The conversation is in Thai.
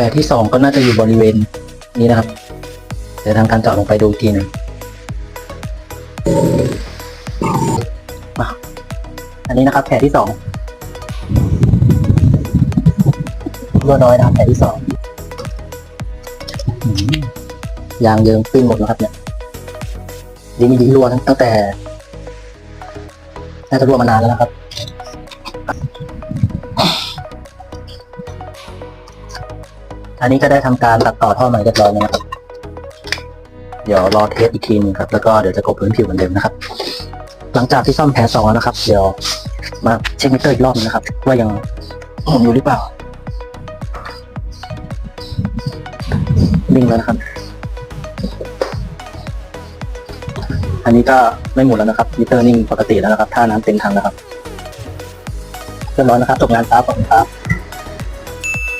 ลที่สองก็น่าจะอยู่บริเวณนี้นะครับ เดี๋ยวทำการเจาะลงไปดูทีนึ่งอันนี้นะครับแผลที่สองรั่วน้อยนะครับแผลที่สองยางเยิงปิ้นหมดแล้วครับ เนี่ยดีไม่ดีรั่วตั้งตั้งแต่น่าจะรั่วมานานแล้วนะครับ อันนี้ก็ได้ทำการตัดต่อท่อใหม่เรียบร้อยแล้วนะครับ เดี๋ยวรอเทสอีกทีหนึงครับ แล้วก็เดี๋ยวจะกบพื้นผิวเหมือนเดิมนะครับ หลังจากที่ซ่อมแผลสองแล้วนะครับ เดี๋ยวมาเช็คมิเตอร์อีกรอบนึงนะครับ ว่ายังหมุนอยู่หรือเปล่านิ่งแล้วนะครับ อันนี้ก็ไม่หมุนแล้วนะครับมิเตอร์นิ่งปกติแล้วนะครับ ถ้าน้ำเต็มถังแล้วครับเรียบร้อยนะครับจบงานครับขอบคุณครับ